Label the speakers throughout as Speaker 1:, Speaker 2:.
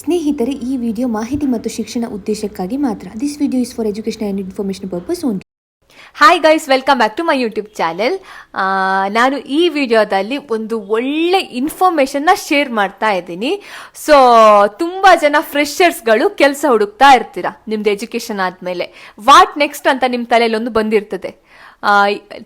Speaker 1: ಸ್ನೇಹಿತರೆ, ಈ ವಿಡಿಯೋ ಮಾಹಿತಿ ಮತ್ತು ಶಿಕ್ಷಣ ಉದ್ದೇಶಕ್ಕಾಗಿ ಮಾತ್ರ. This video is for education and information purpose own
Speaker 2: hi guys welcome back to my YouTube channel ನಾನು ಈ ವಿಡಿಯೋದಲ್ಲಿ ಒಂದು ಒಳ್ಳೆ ಇನ್ಫಾರ್ಮೇಷನ್ನ ಶೇರ್ ಮಾಡ್ತಾ ಇದ್ದೀನಿ. ಸೊ ತುಂಬ ಜನ ಫ್ರೆಷರ್ಸ್ಗಳು ಕೆಲಸ ಹುಡುಕ್ತಾ ಇರ್ತೀರಾ ನಿಮ್ದು ಎಜುಕೇಶನ್ ಆದಮೇಲೆ. ವಾಟ್ ನೆಕ್ಸ್ಟ್ ಅಂತ ನಿಮ್ಮ ತಲೆಯಲ್ಲಿ ಒಂದು ಬಂದಿರ್ತದೆ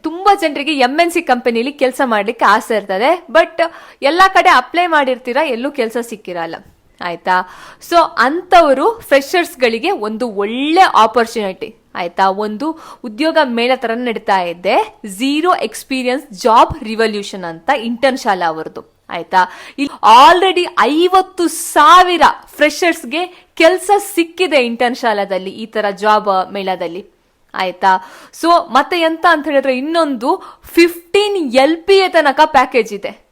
Speaker 2: ತುಂಬ ಜನರಿಗೆ ಎಂ ಎನ್ ಸಿ ಕಂಪನಿಲಿ ಕೆಲಸ ಮಾಡಲಿಕ್ಕೆ ಆಸೆ ಇರ್ತದೆ. ಬಟ್ ಎಲ್ಲ ಕಡೆ ಅಪ್ಲೈ ಮಾಡಿರ್ತೀರಾ, ಎಲ್ಲೂ ಕೆಲಸ ಸಿಕ್ಕಿರಲ್ಲ. ಆಯ್ತಾ? ಸೊ ಅಂಥವರು ಫ್ರೆಷರ್ಸ್ಗಳಿಗೆ ಒಂದು ಒಳ್ಳೆ ಆಪರ್ಚುನಿಟಿ ಆಯ್ತಾ? ಒಂದು ಉದ್ಯೋಗ ಮೇಳ ತರ ನಡೀತಾ ಇದೆ. ಝೀರೋ ಎಕ್ಸ್ಪೀರಿಯನ್ಸ್ ಜಾಬ್ ರಿವಲ್ಯೂಷನ್ ಅಂತ ಇಂಟರ್ನ್ ಶಾಲಾ ಅವರದು ಆಯ್ತಾ? ಆಲ್ರೆಡಿ ಐವತ್ತು ಸಾವಿರ ಫ್ರೆಷರ್ಸ್ಗೆ ಕೆಲಸ ಸಿಕ್ಕಿದೆ ಇಂಟರ್ನ್ ಶಾಲಾದಲ್ಲಿ, ಈ ತರ ಜಾಬ್ ಮೇಳದಲ್ಲಿ. ಆಯ್ತಾ? ಸೊ ಮತ್ತೆ ಎಂತ ಅಂತ ಹೇಳಿದ್ರೆ ಇನ್ನೊಂದು ಫಿಫ್ಟೀನ್ ಎಲ್ ಪಿ ಎ ತನಕ ಪ್ಯಾಕೇಜ್ ಇದೆ.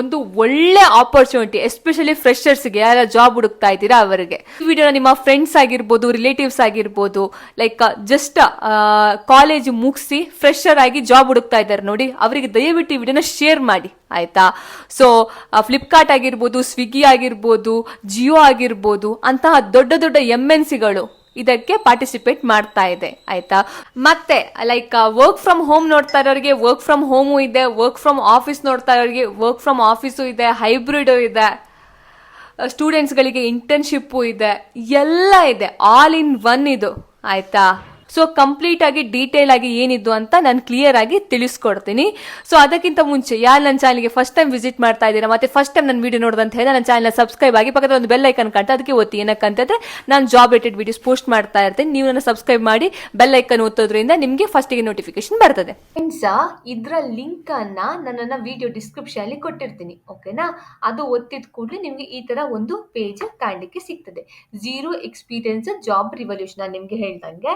Speaker 2: ಒಂದು ಒಳ್ಳೆ ಆಪರ್ಚುನಿಟಿ ಎಸ್ಪೆಷಲಿ ಫ್ರೆಷರ್ಸ್ಗೆ ಯಾರ ಜಾಬ್ ಹುಡುಕ್ತಾ ಇದ್ದೀರಾ ಅವರಿಗೆ. ಈ ವಿಡಿಯೋನ ನಿಮ್ಮ ಫ್ರೆಂಡ್ಸ್ ಆಗಿರ್ಬೋದು ರಿಲೇಟಿವ್ಸ್ ಆಗಿರ್ಬೋದು ಲೈಕ್ ಜಸ್ಟ್ ಕಾಲೇಜ್ ಮುಗಿಸಿ ಫ್ರೆಶರ್ ಆಗಿ ಜಾಬ್ ಹುಡುಕ್ತಾ ಇದ್ದಾರೆ ನೋಡಿ, ಅವರಿಗೆ ದಯವಿಟ್ಟು ಈ ವಿಡಿಯೋನ ಶೇರ್ ಮಾಡಿ, ಆಯ್ತಾ? ಸೊ ಫ್ಲಿಪ್ಕಾರ್ಟ್ ಆಗಿರ್ಬೋದು ಸ್ವಿಗ್ಗಿ ಆಗಿರ್ಬೋದು ಜಿಯೋ ಆಗಿರ್ಬೋದು, ಅಂತಹ ದೊಡ್ಡ ದೊಡ್ಡ ಎಂ ಎನ್ ಸಿಗಳು ಇದಕ್ಕೆ ಪಾರ್ಟಿಸಿಪೇಟ್ ಮಾಡ್ತಾ ಇದೆ, ಆಯ್ತಾ? ಮತ್ತೆ ಲೈಕ್ ವರ್ಕ್ ಫ್ರಮ್ ಹೋಮ್ ನೋಡ್ತಾ ಇರೋರಿಗೆ ವರ್ಕ್ ಫ್ರಮ್ ಹೋಮು ಇದೆ ವರ್ಕ್ ಫ್ರಮ್ ಆಫೀಸ್ ನೋಡ್ತಾ ಇರೋರಿಗೆ ವರ್ಕ್ ಫ್ರಮ್ ಆಫೀಸು ಇದೆ ಹೈಬ್ರಿಡ್ ಇದೆ ಸ್ಟೂಡೆಂಟ್ಸ್ಗಳಿಗೆ ಇಂಟರ್ನ್ಶಿಪ್ಪು ಇದೆ, ಎಲ್ಲ ಇದೆ ಆಲ್ ಇನ್ ಒನ್ ಇದು, ಆಯ್ತಾ? ಸೊ ಕಂಪ್ಲೀಟ್ ಆಗಿ ಡೀಟೇಲ್ ಆಗಿ ಏನಿದ್ದು ಅಂತ ನಾನು ಕ್ಲಿಯರ್ ಆಗಿ ತಿಳಿಸ್ಕೊಡ್ತೀನಿ. ಸೊ ಅದಕ್ಕಿಂತ ಮುಂಚೆ ಯಾರು ನನ್ನ ಚಾನಲ್ಗೆ ಫಸ್ಟ್ ಟೈಮ್ ವಿಸಿಟ್ ಮಾಡ್ತಾ ಇದ್ದೀರಾ, ಮತ್ತೆ ಫಸ್ಟ್ ಟೈಮ್ ನನ್ನ ವಿಡಿಯೋ ನೋಡೋದಂತ ಹೇಳಿ ನನ್ನ ಚಾನಲ್ ಸಬ್ಸ್ಕ್ರೈಬ್ ಆಗಿ ಪಕ್ಕದ ಒಂದು ಬೆಲ್ ಐಕನ್ ಕಾಣ್ತಾ ಅದಕ್ಕೆ ಒತ್ತಿ. ಏನಕ್ಕಂತಂದ್ರೆ, ನಾನು ಜಾಬ್ ರಿಲೇಟೆಡ್ ವಿಡಿಯೋಸ್ ಪೋಸ್ಟ್ ಮಾಡ್ತಾ ಇರ್ತೀನಿ. ನೀವು ನನ್ನ ಸಬ್ಸ್ಕ್ರೈಬ್ ಮಾಡಿ ಬೆಲ್ ಐಕನ್ ಒತ್ತೋದ್ರಿಂದ ನಿಮಗೆ ಫಸ್ಟಿಗೆ ನೋಟಿಫಿಕೇಶನ್ ಬರ್ತದೆ. ಫ್ರೆಂಡ್ಸ್ ಇದರ ಲಿಂಕ್ ಅನ್ನ ನನ್ನ ವಿಡಿಯೋ ಡಿಸ್ಕ್ರಿಪ್ಷನ್ ಅಲ್ಲಿ ಕೊಟ್ಟಿರ್ತೀನಿ ಓಕೆನಾ ಅದು ಒತ್ತಿದ ಕೂಡಲೇ ನಿಮಗೆ ಈ ತರ ಒಂದು ಪೇಜ್ ಕಾಣಲಿಕ್ಕೆ ಸಿಗ್ತದೆ. ಜೀರೋ ಎಕ್ಸ್ಪೀರಿಯನ್ಸ್ ಜಾಬ್ ರಿವಲ್ಯೂಷನ್ ನಿಮ್ಗೆ ಹೇಳ್ದಂಗೆ.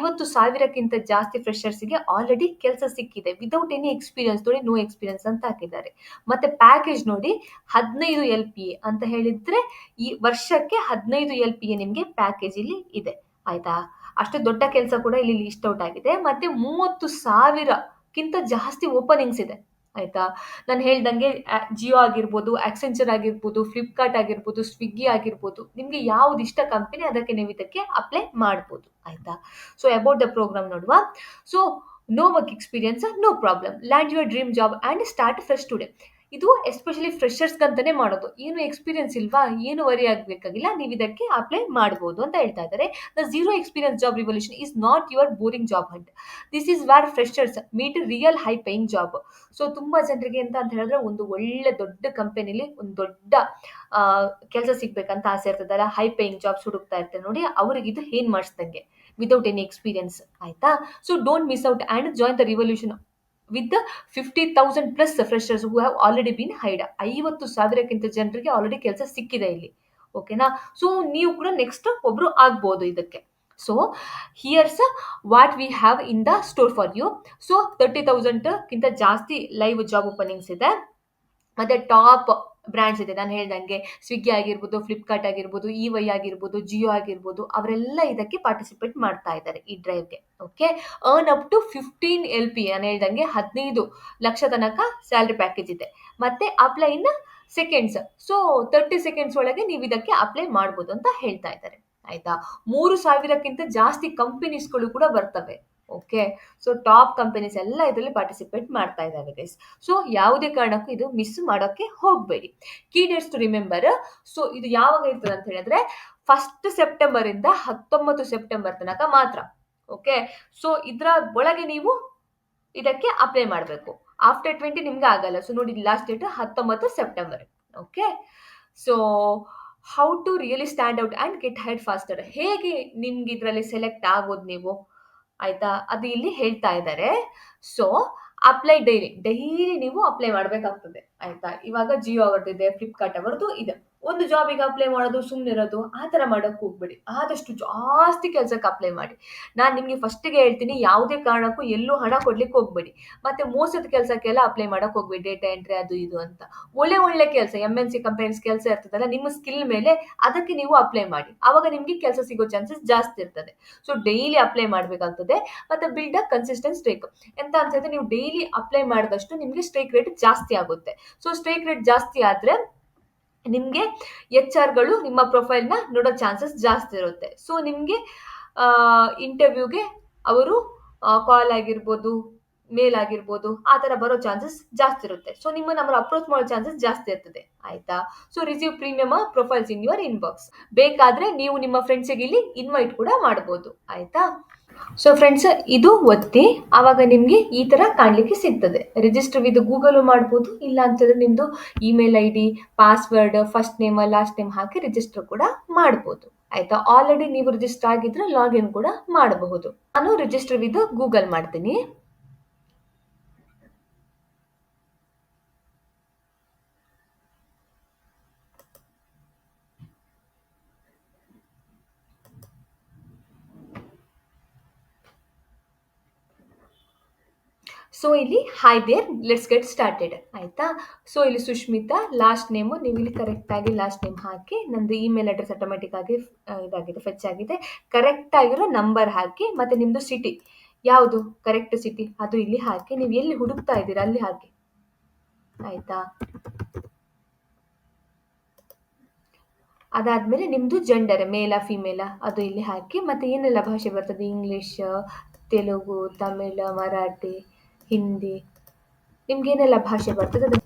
Speaker 2: ಐವತ್ತು ಸಾವಿರಕ್ಕಿಂತ ಜಾಸ್ತಿ ಫ್ರೆಷರ್ಸ್ಗೆ ಆಲ್ರೆಡಿ ಕೆಲಸ ಸಿಕ್ಕಿದೆ. ವಿತೌಟ್ ಎನಿ ಎಕ್ಸ್ಪೀರಿಯನ್ಸ್ ನೋಡಿ ನೋ ಎಕ್ಸ್ಪೀರಿಯನ್ಸ್ ಅಂತ ಹಾಕಿದ್ದಾರೆ. ಮತ್ತೆ ಪ್ಯಾಕೇಜ್ ನೋಡಿ, ಹದಿನೈದು ಎಲ್ ಪಿ ಎ ಅಂತ ಹೇಳಿದ್ರೆ, ಈ ವರ್ಷಕ್ಕೆ ಹದಿನೈದು ಎಲ್ ಪಿ ಎ ನಿಮ್ಗೆ ಪ್ಯಾಕೇಜ್ ಇಲ್ಲಿ ಇದೆ. ಆಯ್ತಾ? ಅಷ್ಟು ದೊಡ್ಡ ಕೆಲಸ ಕೂಡ ಇಲ್ಲಿ ಲಿಸ್ಟ್ ಔಟ್ ಆಗಿದೆ. ಮತ್ತೆ ಮೂವತ್ತು ಸಾವಿರಕ್ಕಿಂತ ಜಾಸ್ತಿ ಓಪನಿಂಗ್ಸ್ ಇದೆ. ಆಯ್ತಾ? ನಾನು ಹೇಳ್ದಂಗೆ ಜಿಯೋ ಆಗಿರ್ಬೋದು ಆಕ್ಸೆಂಚರ್ ಆಗಿರ್ಬೋದು ಫ್ಲಿಪ್ಕಾರ್ಟ್ ಆಗಿರ್ಬೋದು ಸ್ವಿಗ್ಗಿ ಆಗಿರ್ಬೋದು, ನಿಮ್ಗೆ ಯಾವ್ದು ಇಷ್ಟ ಕಂಪನಿ ಅದಕ್ಕೆ ನೀವು ಇದಕ್ಕೆ ಅಪ್ಲೈ ಮಾಡ್ಬೋದು, ಆಯ್ತಾ? ಸೊ ಅಬೌಟ್ ದ ಪ್ರೋಗ್ರಾಮ್ ನೋಡುವ. So no work experience no problem land your dream job and start fresh today ಇದು ಎಸ್ಪೆಷಲಿ ಫ್ರೆಷರ್ಸ್ಗಂತಾನೆ ಮಾಡೋದು. ಏನು ಎಕ್ಸ್ಪೀರಿಯನ್ಸ್ ಇಲ್ವಾ? ಏನು ವರಿ ಆಗಬೇಕಾಗಿಲ್ಲ? ನೀವು ಇದಕ್ಕೆ ಅಪ್ಲೈ ಮಾಡ್ಬೋದು ಅಂತ ಹೇಳ್ತಾ ಇದ್ದಾರೆ. The zero experience job revolution is not your boring job hunt this is where freshers meet real high paying job so ತುಂಬಾ ಜನರಿಗೆ ಅಂತ ಅಂತ ಹೇಳಿದ್ರೆ ಒಂದು ಒಳ್ಳೆ ದೊಡ್ಡ ಕಂಪನಿಲಿ ಒಂದು ದೊಡ್ಡ ಕೆಲಸ ಸಿಗ್ಬೇಕಂತ ಆಸೆ ಇರ್ತದಲ್ಲ ಹೈ ಪೇಯಿಂಗ್ ಜಾಬ್ಸ್ ಹುಡುಕ್ತಾ ಇರ್ತಾರೆ ನೋಡಿ, ಅವ್ರಿಗೆ ಇದು ಏನ್ ಮಾಡಿಸ್ದಂಗೆ? ವಿತೌಟ್ ಎನಿ ಎಕ್ಸ್ಪೀರಿಯನ್ಸ್ ಆಯ್ತಾ? So don't miss out and join the revolution with fifty thousand plus freshers who have already been hired ಐವತ್ತು ಸಾವಿರಕ್ಕಿಂತ ಜನರಿಗೆ ಆಲ್ರೆಡಿ ಕೆಲಸ ಸಿಕ್ಕಿದೆ ಇಲ್ಲಿ. ಓಕೆನಾ ಸೊ ನೀವು ಕೂಡ ನೆಕ್ಸ್ಟ್ ಒಬ್ರು ಆಗ್ಬೋದು ಇದಕ್ಕೆ. So here's what we have in the store for you so thirty ತೌಸಂಡ್ಗಿಂತ ಜಾಸ್ತಿ ಲೈವ್ ಜಾಬ್ ಓಪನಿಂಗ್ಸ್ ಇದೆ. ಮತ್ತೆ ಟಾಪ್ ಬ್ರ್ಯಾಂಡ್ಸ್ ಇದೆ. ನಾನು ಹೇಳ್ದಂಗೆ ಸ್ವಿಗ್ಗಿ ಆಗಿರ್ಬೋದು ಫ್ಲಿಪ್ಕಾರ್ಟ್ ಆಗಿರ್ಬೋದು ಇ ವೈ ಆಗಿರ್ಬೋದು ಜಿಯೋ ಆಗಿರ್ಬೋದು, ಅವರೆಲ್ಲ ಇದಕ್ಕೆ ಪಾರ್ಟಿಸಿಪೇಟ್ ಮಾಡ್ತಾ ಇದ್ದಾರೆ ಈ ಡ್ರೈವ್ಗೆ okay earn up to fifteen L P ನಾನು ಹೇಳ್ದಂಗೆ ಹದಿನೈದು ಲಕ್ಷ ತನಕ ಸ್ಯಾಲ್ರಿ ಪ್ಯಾಕೇಜ್ ಇದೆ. ಮತ್ತೆ apply in seconds so thirty seconds ಒಳಗೆ ನೀವು ಇದಕ್ಕೆ ಅಪ್ಲೈ ಮಾಡ್ಬೋದು ಅಂತ ಹೇಳ್ತಾ ಇದ್ದಾರೆ. ಆಯ್ತಾ? ಮೂರು ಸಾವಿರಕ್ಕಿಂತ ಜಾಸ್ತಿ ಕಂಪನೀಸ್ಗಳು ಕೂಡ ಬರ್ತವೆ. ಓಕೆ ಸೊ ಟಾಪ್ ಕಂಪನೀಸ್ ಎಲ್ಲ ಇದರಲ್ಲಿ ಪಾರ್ಟಿಸಿಪೇಟ್ ಮಾಡ್ತಾ ಇದ್ದಾವೆ ಗೈಸ್ ಸೊ ಯಾವುದೇ ಕಾರಣಕ್ಕೂ ಇದು ಮಿಸ್ ಮಾಡೋಕ್ಕೆ ಹೋಗಬೇಡಿ. Key dates to remember so ಇದು ಯಾವಾಗ ಇರ್ತದೆ ಅಂತ ಹೇಳಿದ್ರೆ ಫಸ್ಟ್ ಸೆಪ್ಟೆಂಬರ್ ಇಂದ ಹತ್ತೊಂಬತ್ತು ಸೆಪ್ಟೆಂಬರ್ ತನಕ ಮಾತ್ರ. ಓಕೆ ಸೊ ಇದರ ಒಳಗೆ ನೀವು ಇದಕ್ಕೆ ಅಪ್ಲೈ ಮಾಡಬೇಕು. ಆಫ್ಟರ್ ಟ್ವೆಂಟಿ ನಿಮ್ಗೆ ಆಗಲ್ಲ. ಸೊ ನೋಡಿ ಲಾಸ್ಟ್ ಡೇಟ್ ಹತ್ತೊಂಬತ್ತು September okay so how to really stand out and get hired faster ಹೇಗೆ ನಿಮ್ಗೆ ಇದರಲ್ಲಿ ಸೆಲೆಕ್ಟ್ ಆಗೋದು ನೀವು? ಆಯ್ತಾ? ಅದು ಇಲ್ಲಿ ಹೇಳ್ತಾ ಇದ್ದಾರೆ ಸೊ ಅಪ್ಲೈ ಡೈಲಿ ಡೈಲಿ ನೀವು ಅಪ್ಲೈ ಮಾಡಬೇಕಾಗ್ತದೆ. ಆಯ್ತಾ? ಇವಾಗ ಜಿಯೋ ಅವ್ರದ್ದು ಇದೆ ಫ್ಲಿಪ್ಕಾರ್ಟ್ ಅವರದ್ದು ಇದೆ. ಒಂದು ಜಾಬಿಗೆ ಅಪ್ಲೈ ಮಾಡೋದು ಸುಮ್ಮನೆ ಇರೋದು, ಆ ಥರ ಮಾಡೋಕ್ಕೆ ಹೋಗ್ಬೇಡಿ. ಆದಷ್ಟು ಜಾಸ್ತಿ ಕೆಲಸಕ್ಕೆ ಅಪ್ಲೈ ಮಾಡಿ. ನಾನು ನಿಮಗೆ ಫಸ್ಟಿಗೆ ಹೇಳ್ತೀನಿ, ಯಾವುದೇ ಕಾರಣಕ್ಕೂ ಎಲ್ಲೂ ಹಣ ಕೊಡ್ಲಿಕ್ಕೆ ಹೋಗ್ಬೇಡಿ. ಮತ್ತೆ ಮೋಸದ ಕೆಲಸಕ್ಕೆಲ್ಲ ಅಪ್ಲೈ ಮಾಡೋಕ್ಕೆ ಹೋಗ್ಬೇಡಿ ಡೇಟಾ ಎಂಟ್ರಿ ಅದು ಇದು ಅಂತ. ಒಳ್ಳೆ ಒಳ್ಳೆ ಕೆಲಸ ಎಂ ಎನ್ ಸಿ ಕಂಪನೀಸ್ ಕೆಲಸ ಇರ್ತದಲ್ಲ, ನಿಮ್ಮ ಸ್ಕಿಲ್ ಮೇಲೆ ಅದಕ್ಕೆ ನೀವು ಅಪ್ಲೈ ಮಾಡಿ. ಆವಾಗ ನಿಮಗೆ ಕೆಲಸ ಸಿಗೋ ಚಾನ್ಸಸ್ ಜಾಸ್ತಿ ಇರ್ತದೆ. ಸೊ ಡೈಲಿ ಅಪ್ಲೈ ಮಾಡಬೇಕಾಗ್ತದೆ. ಮತ್ತೆ ಬಿಲ್ಡ್ ಅ ಕನ್ಸಿಸ್ಟೆಂಟ್ ಸ್ಟ್ರೈಕ್ ಎಂತ ಹೇಳಿದ್ರೆ ನೀವು ಡೈಲಿ ಅಪ್ಲೈ ಮಾಡಿದಷ್ಟು ನಿಮಗೆ ಸ್ಟ್ರೈಕ್ ರೇಟ್ ಜಾಸ್ತಿ ಆಗುತ್ತೆ. ಸೊ ಸ್ಟ್ರೈಕ್ ರೇಟ್ ಜಾಸ್ತಿ ಆದ್ರೆ ನಿಮಗೆ ಎಚ್ ಆರ್ಗಳು ನಿಮ್ಮ ನ ನೋಡೋ ಚಾನ್ಸಸ್ ಜಾಸ್ತಿ ಇರುತ್ತೆ. ಸೊ ನಿಮಗೆ ಇಂಟರ್ವ್ಯೂಗೆ ಅವರು ಕಾಲ್ ಆಗಿರ್ಬೋದು ಮೇಲ್ ಆಗಿರ್ಬೋದು ಆ ತರ ಬರೋ ಚಾನ್ಸಸ್ ಜಾಸ್ತಿ ಇರುತ್ತೆ. ಸೊ ನಿಮ್ಮ ನಮ್ಮ ಅಪ್ರೋಚ್ ಮಾಡೋ ಚಾನ್ಸಸ್ ಜಾಸ್ತಿ ಇರ್ತದೆ. ಆಯ್ತಾ? So receive premium profiles in your inbox ಬೇಕಾದ್ರೆ ನೀವು ನಿಮ್ಮ ಫ್ರೆಂಡ್ಸಿಗೆ ಇಲ್ಲಿ ಇನ್ವೈಟ್ ಕೂಡ ಮಾಡ್ಬೋದು. ಆಯ್ತಾ? ಸೊ ಫ್ರೆಂಡ್ಸ್ ಇದು ಒತ್ತಿ, ಆವಾಗ ನಿಮಗೆ ಈ ತರ ಕಾಣ್ಲಿಕ್ಕೆ ಸಿಗ್ತದೆ. ರಿಜಿಸ್ಟರ್ ವಿದ್ ಗೂಗಲ್ ಮಾಡ್ಬೋದು ಇಲ್ಲ ಅಂತಂದ್ರೆ ನಿಮ್ದು email I D password first name last name hockey register ಕೂಡ ಮಾಡ್ಬೋದು. ಆಯ್ತಾ? ಆಲ್ರೆಡಿ ನೀವು ರಿಜಿಸ್ಟರ್ ಆಗಿದ್ರೆ ಲಾಗಿನ್ ಕೂಡ ಮಾಡಬಹುದು. ನಾನು ರಿಜಿಸ್ಟರ್ ವಿದ್ ಗೂಗಲ್ ಮಾಡ್ತೀನಿ. ಸೊ ಇಲ್ಲಿ hi there let's get started ಆಯ್ತಾ? ಸೊ ಇಲ್ಲಿ ಸುಷ್ಮಿತಾ ಲಾಸ್ಟ್ ನೇಮು ನೀವು ಇಲ್ಲಿ ಕರೆಕ್ಟ್ ಆಗಿ ಲಾಸ್ಟ್ ನೇಮ್ ಹಾಕಿ, ನಂದು ಇಮೇಲ್ ಅಡ್ರೆಸ್ ಆಟೋಮೆಟಿಕ್ ಆಗಿ ಇದಾಗಿದೆ ಫೆಚ್ ಆಗಿದೆ. ಕರೆಕ್ಟ್ ಆಗಿರೋ ನಂಬರ್ ಹಾಕಿ, ಮತ್ತೆ ನಿಮ್ದು ಸಿಟಿ ಯಾವುದು? ಕರೆಕ್ಟ್ ಸಿಟಿ ಅದು ಇಲ್ಲಿ ಹಾಕಿ, ನೀವು ಎಲ್ಲಿ ಹುಡುಕ್ತಾ ಇದ್ದೀರಾ, ಅಲ್ಲಿ ಹಾಕಿ. ಆಯ್ತಾ? ಅದಾದ್ಮೇಲೆ ನಿಮ್ದು ಜೆಂಡರ್ ಮೇಲ ಫಿಮೇಲ ಅದು ಇಲ್ಲಿ ಹಾಕಿ, ಮತ್ತೆ ಏನೆಲ್ಲ ಭಾಷೆ ಬರ್ತದೆ? ಇಂಗ್ಲಿಷ್ ತೆಲುಗು, ತಮಿಳ್, ಮರಾಠಿ. ಹಿಂದಿ. ನಿಮ್ಗೇನೆಲ್ಲ ಭಾಷೆ ಬರ್ತದೆ ಅದು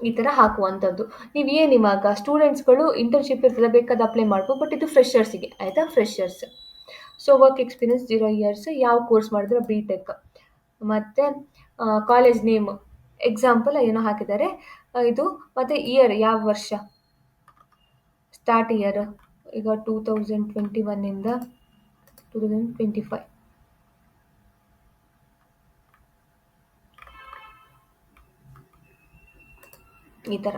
Speaker 2: ಈ ಥರ ಹಾಕುವಂಥದ್ದು ನೀವು ಏನು ಇವಾಗ ಸ್ಟೂಡೆಂಟ್ಸ್ಗಳು ಇಂಟರ್ನ್ಶಿಪ್ ಇರ್ತದೆ ಬೇಕಾದ ಅಪ್ಲೈ ಮಾಡ್ಬೋದು ಬಟ್ ಇದು ಫ್ರೆಷರ್ಸಿಗೆ ಆಯಿತಾ? Freshers so work experience zero years ಯಾವ ಕೋರ್ಸ್ ಮಾಡಿದ್ರೆ ಬಿ ಟೆಕ್ ಮತ್ತು ಕಾಲೇಜ್ ನೇಮ್ ಎಕ್ಸಾಂಪಲ್ ಏನೋ ಹಾಕಿದ್ದಾರೆ. ಇದು, ಮತ್ತು ಇಯರ್ ಯಾವ ವರ್ಷ? ಸ್ಟಾರ್ಟ್ ಇಯರ್ ಈಗ ಟೂ ತೌಸಂಡ್ ಟ್ವೆಂಟಿ ಒನ್ನಿಂದ ಟೂ ತೌಸಂಡ್ ಟ್ವೆಂಟಿ ಫೈವ್ ಈ ಥರ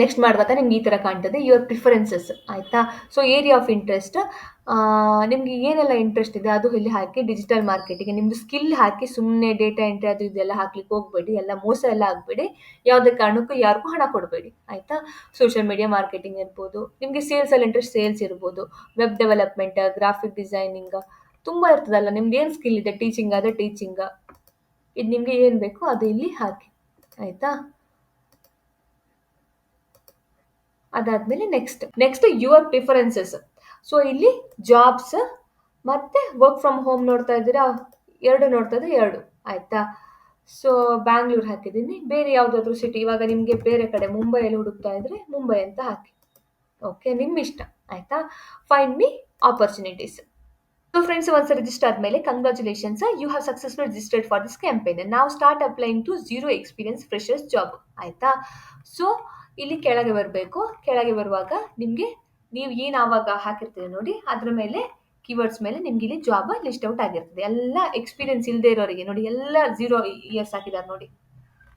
Speaker 2: ನೆಕ್ಸ್ಟ್ ಮಾಡಿದಾಗ ನಿಮ್ಗೆ ಈ ಥರ ಕಾಣ್ತದೆ ಯುವರ್ ಪ್ರಿಫರೆನ್ಸಸ್ ಆಯಿತಾ? ಸೊ ಏರಿಯಾ ಆಫ್ ಇಂಟ್ರೆಸ್ಟ್ ನಿಮಗೆ ಏನೆಲ್ಲ ಇಂಟ್ರೆಸ್ಟ್ ಇದೆ, ಅದು ಇಲ್ಲಿ ಹಾಕಿ ಡಿಜಿಟಲ್ ಮಾರ್ಕೆಟಿಂಗ್ ನಿಮ್ದು ಸ್ಕಿಲ್ ಹಾಕಿ ಸುಮ್ಮನೆ ಡೇಟಾ ಎಂಟ್ರಿ ಅದು ಇದೆಲ್ಲ ಹಾಕ್ಲಿಕ್ಕೆ ಹೋಗಬೇಡಿ, ಎಲ್ಲ ಮೋಸ ಎಲ್ಲ ಆಗಬೇಡಿ, ಯಾವುದೇ ಕಾರಣಕ್ಕೂ ಯಾರಿಗೂ ಹಣ ಕೊಡಬೇಡಿ, ಆಯಿತಾ? ಸೋಷಿಯಲ್ ಮೀಡಿಯಾ ಮಾರ್ಕೆಟಿಂಗ್ ಇರ್ಬೋದು, ನಿಮಗೆ ಸೇಲ್ಸಲ್ಲಿ ಇಂಟ್ರೆಸ್ಟ್ ಸೇಲ್ಸ್ ಇರ್ಬೋದು ವೆಬ್ ಡೆವಲಪ್ಮೆಂಟ್ ಗ್ರಾಫಿಕ್ ಡಿಸೈನಿಂಗ್ ತುಂಬ ಇರ್ತದಲ್ಲ ನಿಮ್ಗೆ ಏನು ಸ್ಕಿಲ್ ಇದೆ ಟೀಚಿಂಗ್ ಆದರೆ ಟೀಚಿಂಗ್ ಇದು ನಿಮಗೆ ಏನು ಬೇಕೋ ಅದು ಇಲ್ಲಿ ಹಾಕಿ. ಆಯಿತಾ? ಅದಾದ್ಮೇಲೆ next next your preferences so ಇಲ್ಲಿ ಜಾಬ್ಸ್ ಮತ್ತೆ ವರ್ಕ್ ಫ್ರಮ್ ಹೋಮ್ ನೋಡ್ತಾ ಇದ್ದೀರಾ? ಎರಡು ನೋಡ್ತಾ ಇದ್ರೆ ಎರಡು. ಆಯ್ತಾ? ಸೊ ಬ್ಯಾಂಗ್ಳೂರ್ ಹಾಕಿದ್ದೀನಿ. ಬೇರೆ ಯಾವುದಾದ್ರೂ ಸಿಟಿ ಇವಾಗ ನಿಮಗೆ ಬೇರೆ ಕಡೆ ಮುಂಬೈಯಲ್ಲಿ ಹುಡುಕ್ತಾ ಇದ್ರೆ ಮುಂಬೈ ಅಂತ ಹಾಕಿ. ಓಕೆ ನಿಮ್ಮ ಇಷ್ಟ ಆಯ್ತಾ? Find me opportunities so friends ಒಂದ್ಸಲ ರಿಜಿಸ್ಟರ್ ಆದ್ಮೇಲೆ congratulations you have successful registered for this campaign ನಾವು start applying to zero experience freshers job ಆಯ್ತಾ? ಸೊ ಇಲ್ಲಿ ಕೆಳಗೆ ಬರಬೇಕು. ಕೆಳಗೆ ಬರುವಾಗ ನಿಮಗೆ ನೀವು ಏನು ಆವಾಗ ಹಾಕಿರ್ತೀರಿ ನೋಡಿ. ಅದ್ರ ಮೇಲೆ ಕೀವರ್ಡ್ಸ್ ಮೇಲೆ ನಿಮ್ಗೆ ಇಲ್ಲಿ ಜಾಬ್ ಲಿಸ್ಟ್ ಔಟ್ ಆಗಿರ್ತದೆ. ಎಲ್ಲ ಎಕ್ಸ್ಪೀರಿಯನ್ಸ್ ಇಲ್ಲದೆ ಇರೋರಿಗೆ ನೋಡಿ. ಎಲ್ಲ ಜೀರೋ ಇಯರ್ಸ್ ಹಾಕಿದ್ದಾರೆ ನೋಡಿ.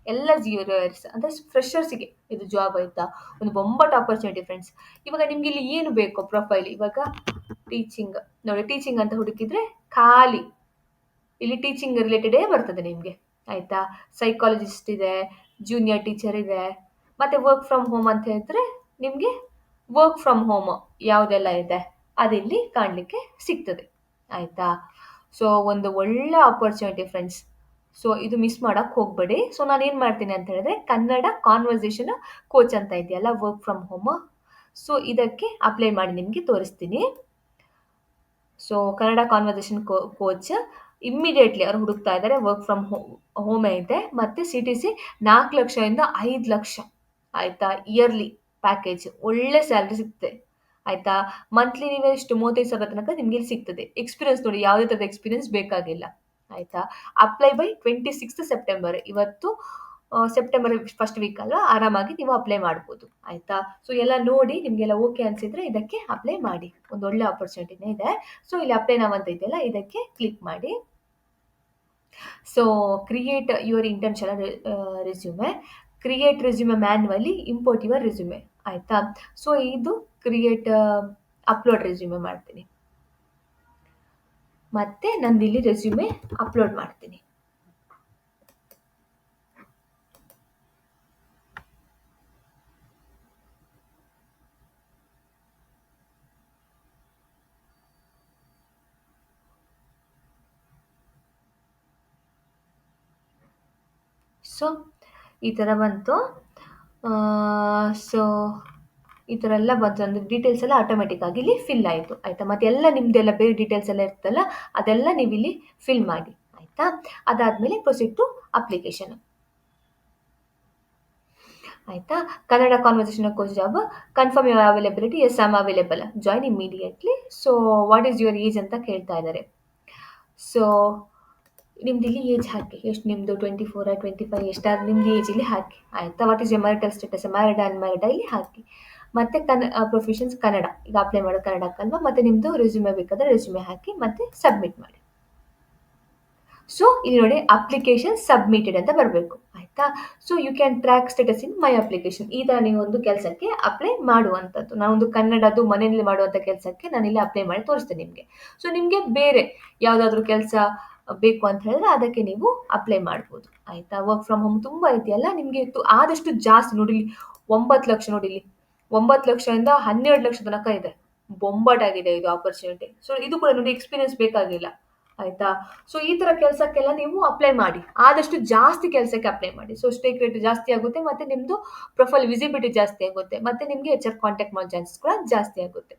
Speaker 2: ಎಲ್ಲ ಜೀರೋ ಇಯರ್ಸ್ ಅಂದರೆ ಫ್ರೆಶರ್ಸಿಗೆ ಇದು ಜಾಬ್ ಆಯಿತಾ? ಒಂದು ಬೊಂಬಟ್ ಆಪರ್ಚುನಿಟಿ ಫ್ರೆಂಡ್ಸ್ ಇವಾಗ ನಿಮ್ಗೆ ಇಲ್ಲಿ ಏನು ಬೇಕು ಪ್ರೊಫೈಲ್ ಇವಾಗ ಟೀಚಿಂಗ್ ನೋಡಿ ಟೀಚಿಂಗ್ ಅಂತ ಹುಡುಕಿದ್ರೆ ಖಾಲಿ. ಇಲ್ಲಿ ಟೀಚಿಂಗ್ ರಿಲೇಟೆಡೇ ಬರ್ತದೆ ನಿಮಗೆ, ಆಯಿತಾ? ಸೈಕಾಲಜಿಸ್ಟ್ ಇದೆ ಜೂನಿಯರ್ ಟೀಚರ್ ಇದೆ. ಮತ್ತು ವರ್ಕ್ ಫ್ರಮ್ ಹೋಮ್ ಅಂತ ಹೇಳಿದ್ರೆ ನಿಮಗೆ ವರ್ಕ್ ಫ್ರಮ್ ಹೋಮ್ ಯಾವುದೆಲ್ಲ ಇದೆ? ಅದಿಲ್ಲಿ ಕಾಣಲಿಕ್ಕೆ ಸಿಗ್ತದೆ, ಆಯಿತಾ? ಸೊ ಒಂದು ಒಳ್ಳೆ ಆಪರ್ಚುನಿಟಿ ಫ್ರೆಂಡ್ಸ್ ಸೊ ಇದು ಮಿಸ್ ಮಾಡೋಕ್ಕೆ ಹೋಗಬೇಡಿ. ಸೊ ನಾನು ಏನು ಮಾಡ್ತೀನಿ ಅಂತ ಹೇಳಿದ್ರೆ ಕನ್ನಡ ಕಾನ್ವರ್ಸೇಷನ್ ಕೋಚ್ ಅಂತ ಇದೆಯಲ್ಲ ವರ್ಕ್ ಫ್ರಮ್ ಹೋಮ್ ಸೊ ಇದಕ್ಕೆ ಅಪ್ಲೈ ಮಾಡಿ ನಿಮಗೆ ತೋರಿಸ್ತೀನಿ. So Kannada conversation coach immediately ಅವ್ರು ಹುಡುಕ್ತಾ ಇದ್ದಾರೆ ವರ್ಕ್ ಫ್ರಮ್ ಹೋಮ್ ಇದೆ. ಮತ್ತು ಸಿ ಟಿ ಸಿ ನಾಲ್ಕು ಲಕ್ಷದಿಂದ ಐದು ಲಕ್ಷ. ಆಯಿತಾ? ಇಯರ್ಲಿ ಪ್ಯಾಕೇಜ್ ಒಳ್ಳೆ ಸ್ಯಾಲ್ರಿ ಸಿಗ್ತದೆ. ಆಯಿತಾ? ಮಂತ್ಲಿ ನೀವು ಎಷ್ಟು ಮೂವತ್ತೈದು ಸಾವಿರ ತನಕ ನಿಮಗೆ ಇಲ್ಲಿ ಸಿಗ್ತದೆ. ಎಕ್ಸ್ಪೀರಿಯನ್ಸ್ ನೋಡಿ, ಯಾವುದೇ ಥರದ ಎಕ್ಸ್ಪೀರಿಯನ್ಸ್ ಬೇಕಾಗಿಲ್ಲ. ಆಯಿತಾ? Apply by twenty sixth September ಇವತ್ತು ಸೆಪ್ಟೆಂಬರ್ ಫಸ್ಟ್ ವೀಕ್ ಅಲ್ವಾ? ಆರಾಮಾಗಿ ನೀವು ಅಪ್ಲೈ ಮಾಡ್ಬೋದು. ಆಯಿತಾ? ಸೊ ಎಲ್ಲ ನೋಡಿ, ನಿಮಗೆಲ್ಲ ಓಕೆ ಅನಿಸಿದ್ರೆ ಇದಕ್ಕೆ ಅಪ್ಲೈ ಮಾಡಿ. ಒಂದು ಒಳ್ಳೆ ಆಪರ್ಚುನಿಟಿನೇ ಇದೆ. ಸೊ ಇಲ್ಲಿ ಅಪ್ಲೈ ನಾವು ಅಂತ ಇದೆಯಲ್ಲ, ಇದಕ್ಕೆ ಕ್ಲಿಕ್ ಮಾಡಿ. So create your intention resume create resume manually import your resume ಆಯಿತಾ? ಸೊ ಇದು ಕ್ರಿಯೇಟ್ ಅಪ್ಲೋಡ್ ರೆಸ್ಯೂಮೆ ಮಾಡ್ತೀನಿ. ಮತ್ತೆ ನಂದು ಇಲ್ಲಿ ರೆಸ್ಯೂಮೆ ಅಪ್ಲೋಡ್ ಮಾಡ್ತೀನಿ. ಸೊ ಈ ಥರ ಬಂತು. ಸೊ ಈ ಥರ ಎಲ್ಲ ಬಂತು ಅಂದರೆ ಡೀಟೇಲ್ಸ್ ಎಲ್ಲ ಆಟೋಮೆಟಿಕ್ ಆಗಿ ಇಲ್ಲಿ ಫಿಲ್ ಆಯಿತು. ಆಯಿತಾ? ಮತ್ತು ಎಲ್ಲ ನಿಮ್ಮದೆಲ್ಲ ಬೇರೆ ಡೀಟೇಲ್ಸ್ ಎಲ್ಲ ಇರ್ತಲ್ಲ ಅದೆಲ್ಲ ನೀವು ಇಲ್ಲಿ ಫಿಲ್ ಮಾಡಿ. ಆಯಿತಾ? ಅದಾದಮೇಲೆ ಪ್ರೊಸೀಡ್ ಟು ಅಪ್ಲಿಕೇಶನ್ ಆಯಿತಾ? Kannada conversation course job confirm your availability yes am available join immediately so what is your age ಅಂತ ಕೇಳ್ತಾ ಇದ್ದಾರೆ ಸೊ ನಿಮ್ದು ಇಲ್ಲಿ ಏಜ್ ಹಾಕಿ. ಎಷ್ಟು ನಿಮ್ಮದು ಟ್ವೆಂಟಿ ಫೋರ ಟ್ವೆಂಟಿ ಫೈವ್ ಎಷ್ಟಾದ ನಿಮ್ದು ಏಜ್ ಇಲ್ಲಿ ಹಾಕಿ. ಆಯಿತಾ? What is your marital status married unmarried ಇಲ್ಲಿ ಹಾಕಿ. ಮತ್ತು ಕನ್ನ ಪ್ರೊಫೆಷನ್ಸ್ ಕನ್ನಡ. ಈಗ ಅಪ್ಲೈ ಮಾಡೋದು ಕನ್ನಡಕ್ಕಲ್ವಾ ಮತ್ತೆ ನಿಮ್ಮದು ರೆಸ್ಯೂಮೆ ಬೇಕಾದರೆ ರೆಸ್ಯೂಮೆ ಹಾಕಿ, ಮತ್ತೆ ಸಬ್ಮಿಟ್ ಮಾಡಿ. ಸೊ ಇಲ್ಲಿ ನೋಡಿ ಅಪ್ಲಿಕೇಶನ್ ಸಬ್ಮಿಟೆಡ್ ಅಂತ ಬರಬೇಕು. ಆಯ್ತಾ? So you can track status in my application ಈ ಥರ ನೀವು ಒಂದು ಕೆಲಸಕ್ಕೆ ಅಪ್ಲೈ ಮಾಡುವಂಥದ್ದು. ಕನ್ನಡ ಕನ್ನಡದ್ದು ಮನೆಯಲ್ಲಿ ಮಾಡುವಂಥ ಕೆಲಸಕ್ಕೆ ನಾನು ಇಲ್ಲಿ ಅಪ್ಲೈ ಮಾಡಿ ತೋರಿಸ್ತೇನೆ ನಿಮಗೆ. ಸೊ ನಿಮಗೆ ಬೇರೆ ಯಾವುದಾದ್ರೂ ಕೆಲಸ ಬೇಕು ಅಂತ ಹೇಳಿದ್ರೆ ಅದಕ್ಕೆ ನೀವು ಅಪ್ಲೈ ಮಾಡ್ಬೋದು. ಆಯ್ತಾ? ವರ್ಕ್ ಫ್ರಮ್ ಹೋಮ್ ತುಂಬ ಇದೆಯಲ್ಲ? ನಿಮಗೆ ಆದಷ್ಟು ಜಾಸ್ತಿ ನೋಡಿಲಿ ಒಂಬತ್ತು ಲಕ್ಷ ನೋಡಿಲಿ ಒಂಬತ್ತು ಲಕ್ಷದಿಂದ ಹನ್ನೆರಡು ಲಕ್ಷ ತನಕ ಇದೆ. ಬೊಂಬಾಟಾಗಿದೆ ಇದು ಆಪರ್ಚುನಿಟಿ ಸೊ ಇದು ಕೂಡ ನೋಡಿ ಎಕ್ಸ್ಪೀರಿಯನ್ಸ್ ಬೇಕಾಗಿಲ್ಲ. ಆಯ್ತಾ? ಸೊ ಈ ತರ ಕೆಲಸಕ್ಕೆಲ್ಲ ನೀವು ಅಪ್ಲೈ ಮಾಡಿ. ಆದಷ್ಟು ಜಾಸ್ತಿ ಕೆಲಸಕ್ಕೆ ಅಪ್ಲೈ ಮಾಡಿ. ಸೊ ಸ್ಟೇಕ್ ರೇಟ್ ಜಾಸ್ತಿ ಆಗುತ್ತೆ ಮತ್ತೆ ನಿಮ್ದು ಪ್ರೊಫೈಲ್ ವಿಸಿಬಿಲಿಟಿ ಜಾಸ್ತಿ ಆಗುತ್ತೆ. ಮತ್ತೆ ನಿಮ್ಗೆ ಎಚ್ ಆರ್ ಕಾಂಟ್ಯಾಕ್ಟ್ ಮಾಡೋ ಚಾನ್ಸಸ್ ಕೂಡ ಜಾಸ್ತಿ ಆಗುತ್ತೆ.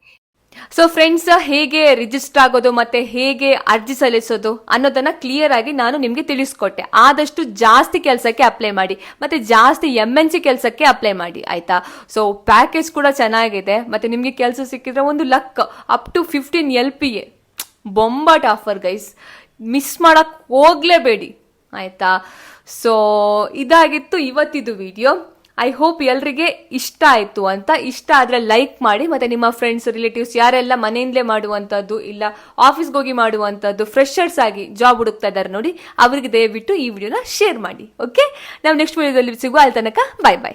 Speaker 2: ಸೊ ಫ್ರೆಂಡ್ಸ್ ಹೇಗೆ ರಿಜಿಸ್ಟರ್ ಆಗೋದು ಮತ್ತೆ ಹೇಗೆ ಅರ್ಜಿ ಸಲ್ಲಿಸೋದು ಅನ್ನೋದನ್ನ ಕ್ಲಿಯರ್ ಆಗಿ ನಾನು ನಿಮ್ಗೆ ತಿಳಿಸ್ಕೊಟ್ಟೆ. ಆದಷ್ಟು ಜಾಸ್ತಿ ಕೆಲಸಕ್ಕೆ ಅಪ್ಲೈ ಮಾಡಿ, ಮತ್ತೆ ಜಾಸ್ತಿ ಎಂ ಎನ್ ಸಿ ಕೆಲಸಕ್ಕೆ ಅಪ್ಲೈ ಮಾಡಿ, ಆಯ್ತಾ? ಸೊ ಪ್ಯಾಕೇಜ್ ಕೂಡ ಚೆನ್ನಾಗಿದೆ, ಮತ್ತೆ ನಿಮ್ಗೆ ಕೆಲಸ ಸಿಕ್ಕಿದ್ರೆ ಒಂದು lakh up to fifteen L P A Bombat offer guys miss ಮಾಡಕ್ ಹೋಗ್ಲೇಬೇಡಿ, ಆಯ್ತಾ? ಸೊ ಇದಾಗಿತ್ತು ಇವತ್ತಿದು ವಿಡಿಯೋ ಐ ಹೋಪ್ ಎಲ್ರಿಗೆ ಇಷ್ಟ ಆಯ್ತು ಅಂತ. ಇಷ್ಟ ಆದ್ರೆ ಲೈಕ್ ಮಾಡಿ, ಮತ್ತೆ ನಿಮ್ಮ ಫ್ರೆಂಡ್ಸ್ ರಿಲೇಟಿವ್ಸ್ ಯಾರೆಲ್ಲ ಮನೆಯಿಂದಲೇ ಮಾಡುವಂತದ್ದು ಇಲ್ಲ ಆಫೀಸ್ಗೆ ಹೋಗಿ ಮಾಡುವಂತದ್ದು ಫ್ರೆಶರ್ಸ್ ಆಗಿ ಜಾಬ್ ಹುಡುಕ್ತಾ ಇದ್ದಾರೆ ನೋಡಿ, ಅವರಿಗೆ ದಯವಿಟ್ಟು ಈ ವಿಡಿಯೋನ ಶೇರ್ ಮಾಡಿ ಓಕೆ ನಾವು ನೆಕ್ಸ್ಟ್ ವಿಡಿಯೋದಲ್ಲಿ ಸಿಗುವ ಅಲ್ಲಿ ತನಕ ಬಾಯ್ ಬಾಯ್